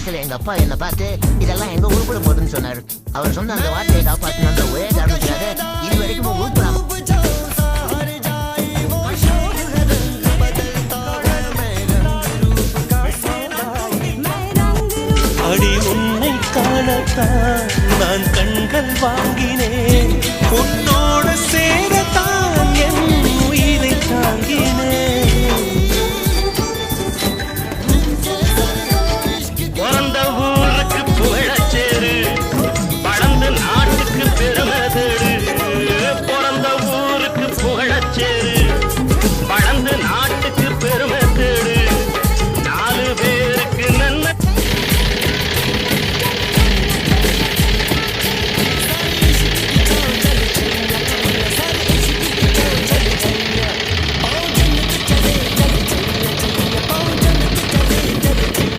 வயசுல எங்க அப்பா என்ன பார்த்து இதெல்லாம் எங்க உருப்பட போதுன்னு சொன்னாரு. அவர் சொன்ன அந்த வார்த்தையை காப்பாற்றணும் அந்த ஒரே காரணத்துக்காக இது வரைக்கும் உருப்படாம அடி உன்னை காணத்தான் நான் கண்கள் வாங்கின